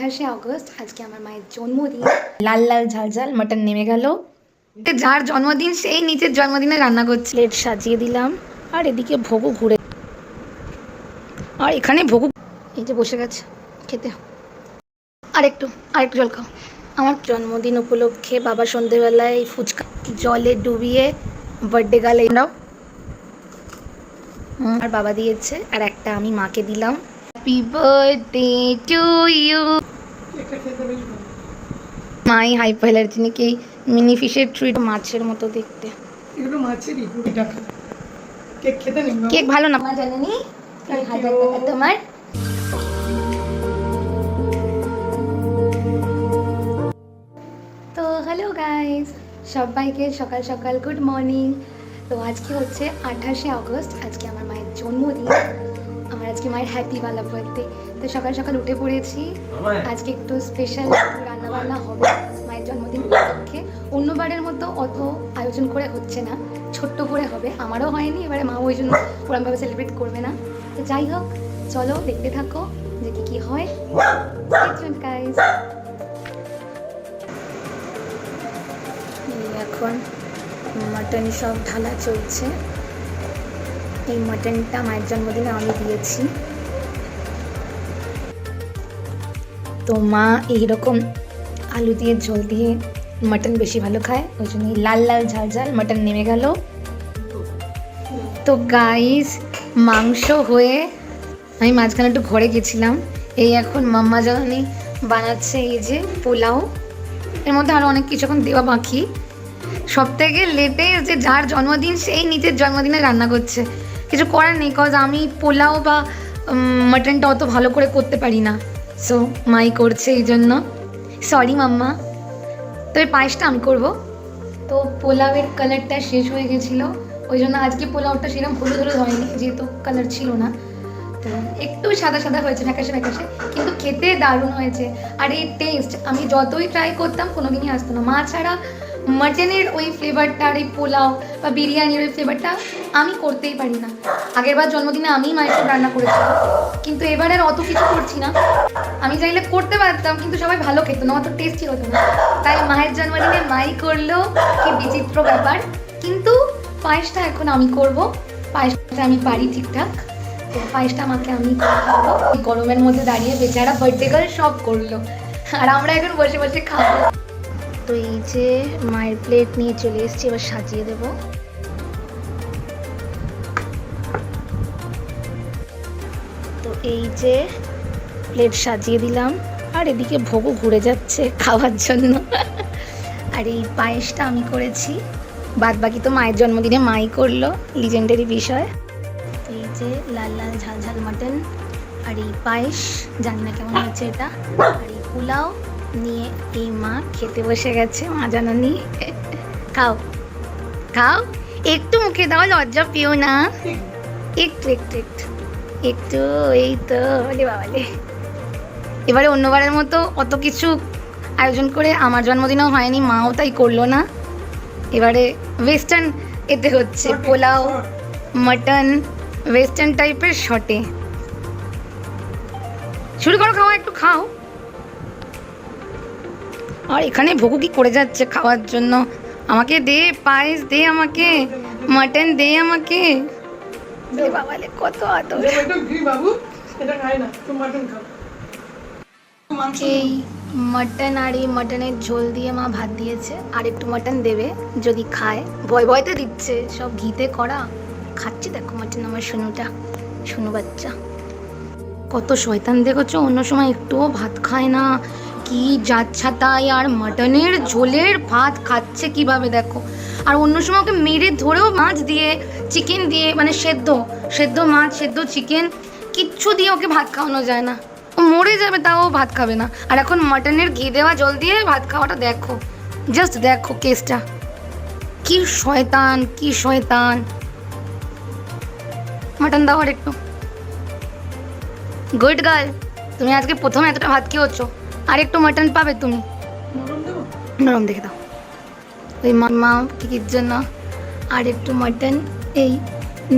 আঠাশে আগস্ট আজকে আমার মায়ের জন্মদিন। লাল লাল ঝাল ঝাল মাটন নেমে গেল। যার জন্মদিন সেই নিজের জন্মদিনে রান্না করছে। প্লেট সাজিয়ে দিলাম। আর এদিকে ভোগু ঘুরে। আর এখানে ভোগু এই যে বসে গেছে খেতে। আর একটু আর একটু জল খাও। আমার জন্মদিন উপলক্ষে বাবা সন্ধেবেলায় ফুচকা জলে ডুবিয়ে বার্থডে গালে হুম, আর বাবা দিয়েছে। আর একটা আমি মাকে দিলাম। Happy birthday to you my hyper allergenic এই মিনি ফিশের ট্রিট মাছের মতো দেখতে। এগুলো মাছেরই খা। কেক খেতে নেই কেক ভালো না? মা জানেনি? হাজার টাকা তোমার। তো হ্যালো গাইস সবাইকে সকাল সকাল গুড মর্নিং তো আজকে হচ্ছে আঠাশে আগস্ট আজকে আমার মায়ের জন্মদিন। আমার আজকে মায়ের হ্যাপি বালা বার্থডে তো সকাল সকাল উঠে পড়েছি। আজকে একটু স্পেশাল রান্না বান্না হবে। মায়ের জন্মদিন উপলক্ষে। অন্যবারের মতো অত আয়োজন করে হচ্ছে না। ছোট্ট করে হবে। আমারও হয়নি এবারে মা ওই জন্য ওরমভাবে সেলিব্রেট করবে না। তো যাই হোক চলো দেখতে থাকো যে কি কি হয়। গাইস এখন মাটন সব ঢালা চলছে। এই মাটনটা মায়ের জন্মদিনে আমি দিয়েছি। তো মা এইরকম আলু দিয়ে ঝোল দিয়ে মাটন বেশি ভালো খায়, ওই জন্য লাল লাল ঝাল ঝাল মাটন নেমে গেল। তো গাইস মাংস হয়ে আমি মাঝখানে একটু ঘরে গেছিলাম, এই এখন মাম্মা জানি বানাচ্ছে এই যে পোলাও। এর মধ্যে আরও অনেক কিছু এখন দেওয়া বাকি। সব থেকে লেটেস্ট যে যার জন্মদিন, সেই নিজের জন্মদিনে রান্না করছে। কিছু করার নেই কজ আমি পোলাও বা মাটনটা অত ভালো করে করতে পারি না। সো মাই করছে এই জন্য। Sorry mamma. তো এই পায়েসটা আমি করব। তো পোলাওয়ের কালারটা শেষ হয়ে গেছিল। ওই জন্য আজকে পোলাওটা সেরকম হলুদ হলুদ হয়নি, যেহেতু কালার ছিল না। তো একটু সাদা সাদা হয়েছে ফ্যাকাশে ফ্যাকাশে কিন্তু খেতে দারুণ হয়েছে। আর এই টেস্ট আমি যতই ট্রাই করতাম কোনো দিনই আসতো না। মা ছাড়া মাটনের ওই ফ্লেভারটা আর এই পোলাও বা বিরিয়ানির ওই ফ্লেভারটা আমি করতেই পারি না। আগের বার জন্মদিনে আমিই মায়ের রান্না করেছিলাম। কিন্তু এবার আর অত কিছু করছি না। আমি চাইলে করতে পারতাম, কিন্তু সবাই ভালো খেত না অত টেস্টি হতো না। তাই মায়ের জন্মদিনে মাই করল, কি বিচিত্র ব্যাপার। কিন্তু পায়েসটা এখন আমি করব। পায়েসটা আমি পারি ঠিকঠাক। পায়েসটা আমাকে আমি গরমের মধ্যে দাঁড়িয়ে বেচারা বার্থডে গার্ল সব করল। আর আমরা এখন বসে বসে খাব। তো এই যে মায়ের প্লেট নিয়ে চলে এসেছি, এবার সাজিয়ে দেবো। তো এই যে প্লেট সাজিয়ে দিলাম, আর এদিকে ভোগও ঘুরে যাচ্ছে খাওয়ার জন্য। আর এই পায়েসটা আমি করেছি। বাদ বাকি তো মায়ের জন্মদিনে মাই করল লিজেন্ডারি বিষয়। তো এই যে লাল লাল ঝাল ঝাল মাটন আর এই পায়েস, জানি না কেমন হচ্ছে এটা। আর এই পোলাও নিয়ে এই মা খেতে বসে গেছে মা জানানি খাও খাও। একটু মুখে দাও লজ্জা পেও না। একটু একটু একটু একটু এই তো বলে বাবালে এবারে অন্যবারের মতো অত কিছু আয়োজন করে আমার জন্মদিনও হয়নি মাও তাই করল না। এবারে ওয়েস্টার্ন এতে হচ্ছে পোলাও মাটন ওয়েস্টার্ন টাইপের শটে শুরু করো খাওয়া একটু খাও। আর এখানে ভোগু কি করে যাচ্ছে খাওয়ার জন্য? আমাকে দে পায়েস দে আমাকে মাটন দে আমাকে। বাবালে কত আদর। এটা ঘি বাবু এটা খায় না তো মাটন এই মাটন আর এই মাটনের ঝোল দিয়ে মা ভাত দিয়েছে আর একটু মাটন দেবে যদি খায়। ভয় ভয়তে দিচ্ছে সব ঘিতে করা। খাচ্ছি দেখো মাটন আমার শুনুটা শুনু বাচ্চা। কত শয়তান দেখেছ অন্য সময় একটুও ভাত খায় না। কি যাচ্ছা তাই আর মাটনের ঝোলের ভাত খাচ্ছে কীভাবে দেখো? আর অন্য সময় ওকে মেরে ধরেও মাছ দিয়ে চিকেন দিয়ে মানে সেদ্ধ সেদ্ধ মাছ, সেদ্ধ চিকেন কিচ্ছু দিয়ে ওকে ভাত খাওয়ানো যায় না। ও মরে যাবে, তাও ভাত খাবে না। আর এখন মাটনের ঘি দেওয়া জল দিয়ে ভাত খাওয়াটা দেখো জাস্ট দেখো কেসটা কি শয়তান কি শয়তান। মাটন দাও আর একটু। গুড গার্ল তুমি আজকে প্রথমে এতটা ভাত খেয়েছো। আর একটু মাটন পাবে তুমি? নরম দেখে দাও। ওই মা কিকির জন্য আর একটু মাটন এই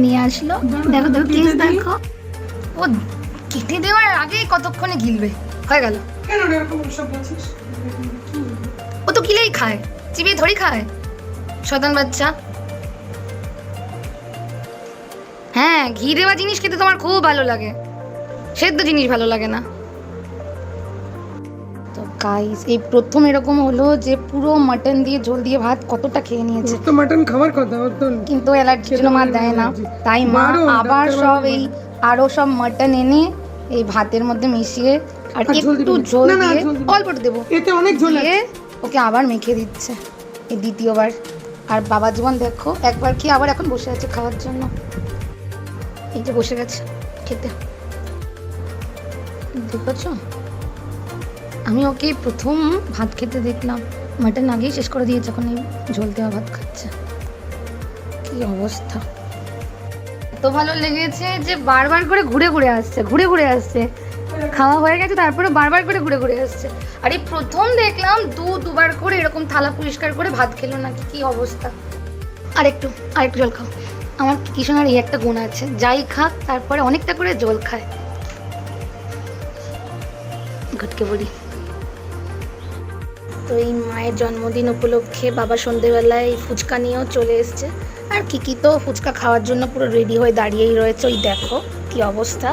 নিয়ে আসলো। দেখো দেখো কেস দেখো। ও কেটে দেওয়ার আগেই কতক্ষণে গিলবে? হয়ে গেল। ও তো কিলেই খায় চিবিয়ে ধরে খায়। শতান বাচ্চা। হ্যাঁ ঘি দেওয়া জিনিস খেতে তোমার খুব ভালো লাগে। সেদ্ধ জিনিস ভালো লাগে না। গাইস এই প্রথম এরকম হলো যে পুরো মাটন দিয়ে ঝোল দিয়ে ভাত কতটা খেয়ে নিয়েছে। তো মাটন খাবার কথা কিন্তু অ্যালার্জির জন্য মা দেয় না। তাই মা আবার সব এই আরও সব মাটন এনে এই ভাতের মধ্যে মিশিয়ে আর একটু? ঝোল দিয়ে ঝোল দিবি এতে অনেক ঝোল ওকে আবার মেখে দিচ্ছে। এই দ্বিতীয়বার। আর বাবা জীবন দেখো একবার কি আবার এখন বসে আছে খাওয়ার জন্য। এই যে বসে গেছে খেতে। দেখেছ? আমি ওকে প্রথম ভাত খেতে দেখলাম। মাটন আগেই শেষ করে দিয়েছে, এখন এই ঝোল দেওয়া ভাত খাচ্ছে। কি অবস্থা? এত ভালো লেগেছে যে বারবার করে ঘুরে ঘুরে আসছে, ঘুরে ঘুরে আসছে। খাওয়া হয়ে গেছে তারপরে বারবার করে ঘুরে ঘুরে আসছে। আর এই প্রথম দেখলাম দু, দুবার করে এরকম থালা পরিষ্কার করে ভাত খেলো নাকি, কি অবস্থা? আর একটু আর একটু জল খাও। আমার কিষণার এই একটা গুণ আছে, যাই খাক, তারপরে অনেকটা করে জল খায়। ঘটকে বলি। তো এই মায়ের জন্মদিন উপলক্ষে বাবা সন্ধেবেলায় ফুচকা নিয়েও চলে এসছে। আর কিকি তো ফুচকা খাওয়ার জন্য পুরো রেডি হয়ে দাঁড়িয়েই রয়েছে, ওই দেখো কি অবস্থা।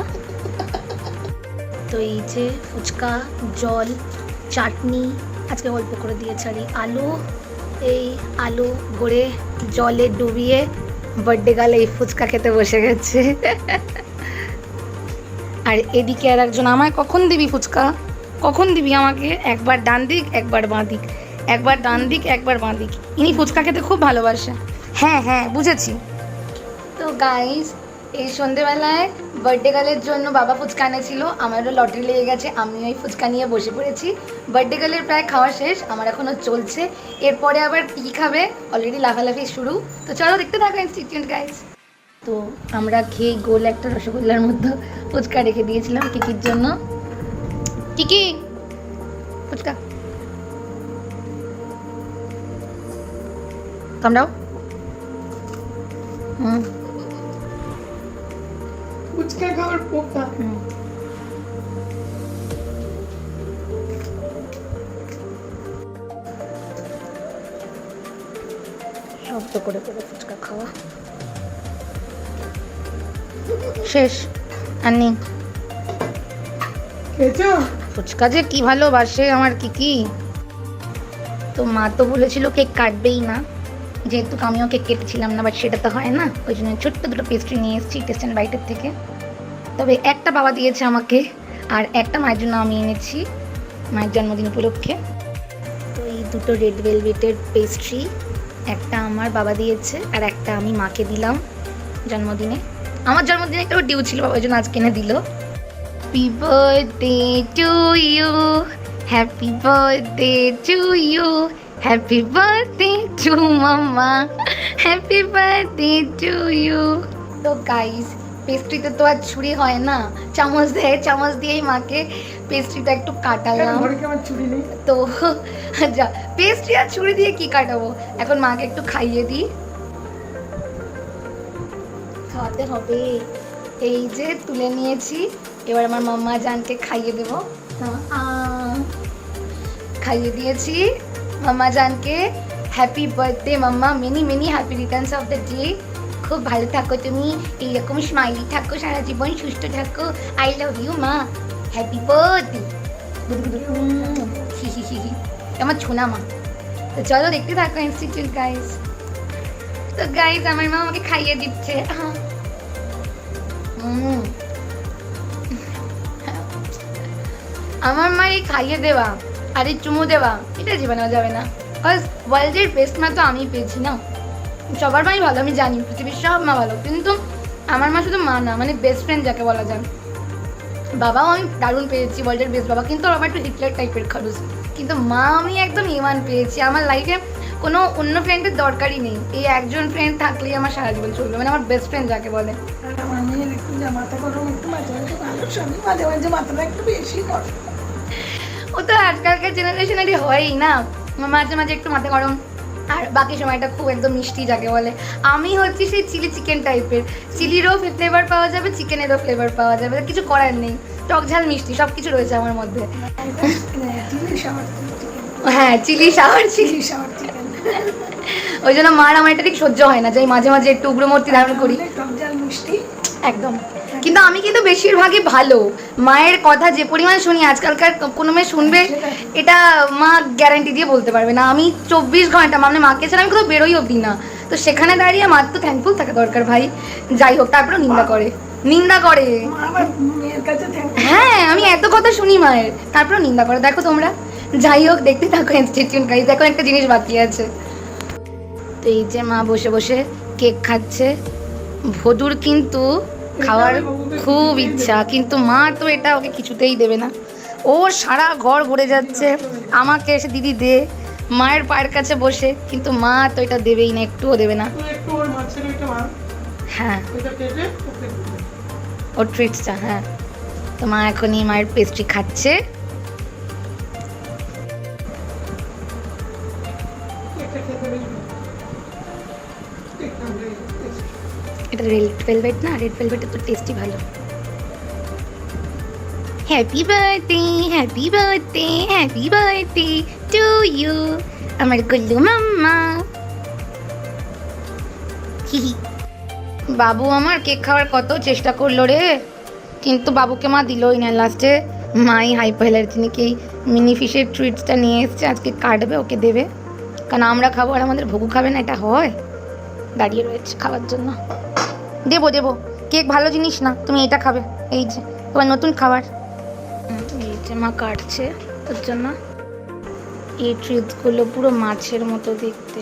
তো এই যে ফুচকা, জল, চাটনি, আজকে অল্প করে দিয়েছে আর আলু। এই আলু ভরে জলে ডুবিয়ে বার্থডে গালে এই ফুচকা খেতে বসে গেছে। আর এদিকে আর একজন, আমায় কখন দিবি ফুচকা? কখন দিবি আমাকে? একবার ডান দিক একবার বাঁ দিক। একবার ডান দিক একবার বাঁ দিক। ইনি ফুচকা খেতে খুব ভালোবাসে। হ্যাঁ হ্যাঁ বুঝেছি। তো গাইস এই সন্ধেবেলায় বার্থডে গার্লের জন্য বাবা ফুচকা এনেছিল। আমারও লটারি লেগে গেছে আমিও এই ফুচকা নিয়ে বসে পড়েছি। বার্থডে গার্লের প্রায় খাওয়া শেষ আমার এখনও চলছে। এরপরে আবার কী খাবে? অলরেডি লাফালাফি শুরু। তো চলো দেখতে থাকো ইনস্টিটিউট গাইস তো আমরা খেয়ে গোল একটা রসগোল্লার মধ্যে ফুচকা রেখে দিয়েছিলাম কিকির জন্য। কিকি ফুচকা। কামড়াও হুম। ফুচকা খাওয়ার পোকা। হুম। শব্দ করে করে ফুচকা খাওয়া। শেষ। আর নেই। খেয়েছো? ফুচকা যে কি ভালোবাসে, আমার কি কি? তো মা তো বলেছিল কেক কাটবেই না। যেহেতু আমিও কেক কেটেছিলাম না বাট সেটা তো হয় না। ওই জন্য ছোট্ট দুটো পেস্ট্রি নিয়ে এসেছি টেস্ট অ্যান্ড বাইটের থেকে। তবে একটা বাবা দিয়েছে আমাকে, আর একটা মায়ের জন্য আমি এনেছি মায়ের জন্মদিন উপলক্ষে। তো এই দুটো রেড ভেলভেটের পেস্ট্রি একটা আমার বাবা দিয়েছে, আর একটা আমি মাকে দিলাম জন্মদিনে। আমার জন্মদিনে একটু ডিউ ছিল ওই জন্য আজকে এনে দিল। Happy birthday to you. Happy birthday to you. Happy birthday to mama. Happy birthday to you. তো গাইস পেস্ট্রিতে তো আর ছুরি হয় না চামচ দেয় চামচ দিয়েই মাকে পেস্ট্রিটা একটু কাটালাম তো যা পেস্ট্রি আর ছুরি দিয়ে কি কাটাবো এখন মাকে একটু খাইয়ে দিই খাওয়াতে হবে এই যে তুলে নিয়েছি এবার আমার মাম্মা জানকে খাইয়ে দেবো। খাইয়ে দিয়েছি। Mamma জানকে happy birthday mamma. Many many happy returns of the day খুব ভালো থাকো তুমি। এইরকম স্মাইলি থাকো, সারা জীবন সুস্থ থাকো। আই লাভ ইউ মা। হ্যাপি বার্থডে আমার ছোনা মা। তো চলো দেখতে থাকো ইনস্টিটিউট গাইস তো গাইস আমার মা আমাকে খাইয়ে দিচ্ছে। উম। আমার মা এই খাইয়ে দেওয়া আর এই চুমু দেওয়া, এটা জীবনেও যাবে না। বিকজ ওয়ার্ল্ডের বেস্ট মা তো আমি পেয়েছি না। সবার মাই ভালো, আমি জানি, পৃথিবীর সব মা ভালো, কিন্তু আমার মা শুধু মা না মানে বেস্ট ফ্রেন্ড যাকে বলা যায়। বাবাও আমি দারুণ পেয়েছি ওয়ার্ল্ডের বেস্ট বাবা, কিন্তু আবার একটু হিটলার টাইপের খারুস কিন্তু মা আমি একদম ইমান পেয়েছি, আমার লাইফে কোনো অন্য ফ্রেন্ডের দরকারই নেই। এই একজন ফ্রেন্ড থাকলেই আমার সারা জীবন চলবে মানে আমার বেস্ট ফ্রেন্ড যাকে বলে। আমার মাথা গরম, একটু মাথাটা একটু বেশি গরম। ও তো আজকালকার জেনারেশনেরই হয়ই না। মাঝে মাঝে একটু মাথা গরম। আর বাকি সময়টা খুব একদম মিষ্টি যাকে বলে। আমি হচ্ছি সেই চিলি চিকেন টাইপের চিলিরও ফ্লেভার পাওয়া যাবে চিকেনেরও ফ্লেভার পাওয়া যাবে। কিছু করার নেই। টক ঝাল মিষ্টি সব কিছু রয়েছে আমার মধ্যে। হ্যাঁ chilli shower chilli shower chicken ওই জন্য মার আমার এটা ঠিক সহ্য হয় না। যে মাঝে মাঝে একটু উগ্রমূর্তি ধারণ করি। টক ঝাল মিষ্টি। একদম। কিন্তু আমি কিন্তু বেশিরভাগই ভালো। মায়ের কথা যে পরিমাণ শুনি, আজকালকার কোনো মেয়ে শুনবে, এটা মা গ্যারান্টি দিয়ে বলতে পারবে না। আমি চব্বিশ ঘণ্টা মানে মাকে ছাড়া আমি কোথাও বেরোই অবধি না। তো সেখানে দাঁড়িয়ে মার তো থ্যাঙ্কফুল থাকা দরকার ভাই। যাই হোক, তারপরেও নিন্দা করে। নিন্দা করে। হ্যাঁ আমি এত কথা শুনি মায়ের। তারপরেও নিন্দা করে। দেখো তোমরা। যাই হোক, দেখতে থাকো ইনস্টিটিউট গাইজ দেখো একটা জিনিস বাকি আছে। তো এই যে মা বসে বসে কেক খাচ্ছে। ভদুর কিন্তু খাওয়ার খুব ইচ্ছা কিন্তু মা তো এটা ওকে কিছুতেই দেবে না। ও সারা ঘর ভরে যাচ্ছে আমাকে এসে দিদি দে মায়ের পায়ের কাছে বসে কিন্তু মা তো এটা দেবেই না একটুও দেবে না। হ্যাঁ। ওর ট্রিটসটা হ্যাঁ। তো মা এখনই মায়ের পেস্ট্রি খাচ্ছে। এটা রেড ভেলভেট না? রেড ভেলভেটের তো টেস্টই ভালো। Happy birthday happy birthday happy birthday to you আমার গুল্লু মাম্মা। বাবু আমার কেক খাওয়ার কত চেষ্টা করল রে। কিন্তু বাবুকে মা দিলই না লাস্টে মাই হাইপাইলার যিনিকে এই মিনি ফিশের ট্রিটসটা নিয়ে এসছে, আজকে কাটবে, ওকে দেবে। কারণ আমরা খাব আর আমাদের ভগু খাবে না, এটা হয়। দাঁড়িয়ে রয়েছে খাওয়ার জন্য। দেবো দেবো। কেক ভালো জিনিস না তুমি এটা খাবে। এই যে তোমার নতুন খাবার। এই যে মা কাটছে তোর জন্য এই ট্রিটসগুলো পুরো মাছের মতো দেখতে।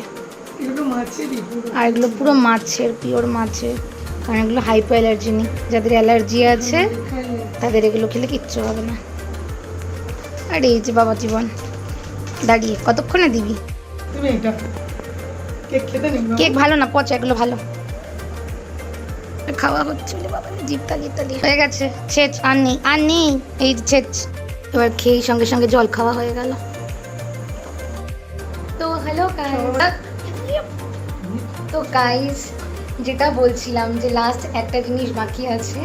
এগুলো মাছেরই আর এগুলো পুরো মাছের পিওর মাছের। কারণ এগুলো হাইপো অ্যালার্জি নেই। যাদের অ্যালার্জি আছে তাদের এগুলো খেলে কিচ্ছু হবে না। আর এই যে বাবা জীবন দাঁড়িয়ে কতক্ষণে দিবি? কেক ভালো না পচা এগুলো ভালো। খাওয়া হচ্ছে। বাবা জিপটা হয়ে গেছে, ছেচ। আর নেই আর নেই এই ছেচ। এবার খেয়েই সঙ্গে সঙ্গে জল খাওয়া হয়ে গেল। তো হ্যালো তো গাইস যেটা বলছিলাম যে লাস্ট একটা জিনিস বাকি আছে,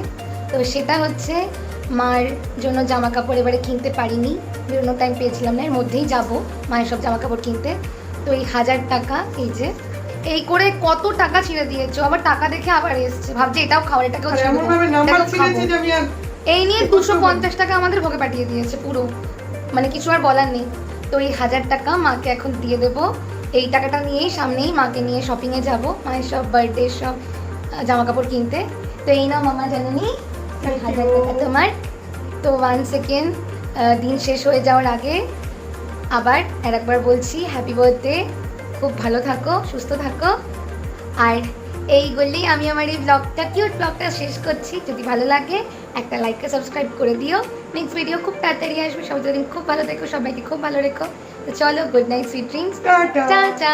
তো সেটা হচ্ছে মার জন্য জামা কাপড় এবারে কিনতে পারিনি। বেরোনোর টাইম পেয়েছিলাম না, এর মধ্যেই যাব মায়ের সব জামা কাপড় কিনতে। তো এই হাজার টাকা, এই যে এই করে কত টাকা ছিঁড়ে দিয়েছ? আবার টাকা দেখে আবার এসছে। ভাবছি এটাও খাওয়ার এটাকেও এমন ভাবে নাম্বার ছিঁড়েছি যে আমি এই নিয়ে দুশো পঞ্চাশ টাকা আমাদের ভোগে পাঠিয়ে দিয়েছে পুরো। মানে কিছু আর বলার নেই। তো এই হাজার টাকা মাকে এখন দিয়ে দেবো। এই টাকাটা নিয়েই সামনেই মাকে নিয়ে শপিংয়ে যাব। মায়ের সব বার্থডে সব জামা কাপড় কিনতে। তো এই নাও মামা জানেনি হাজার টাকা তোমার। তো ওয়ান সেকেন্ড দিন শেষ হয়ে যাওয়ার আগে আবার আর একবার বলছি হ্যাপি বার্থডে খুব ভালো থাকো সুস্থ থাকো। আর এই বললেই আমি আমার এই ব্লগটা কিউট ব্লগটা শেষ করছি। যদি ভালো লাগে একটা লাইক সাবস্ক্রাইব করে দিও। নেক্সট ভিডিও খুব তাড়াতাড়ি আসবে সবাই যদি খুব ভালো থেকো সবাইকে খুব ভালো রেখো। তো চলো গুড নাইট সুইট ড্রিঙ্কস চা চা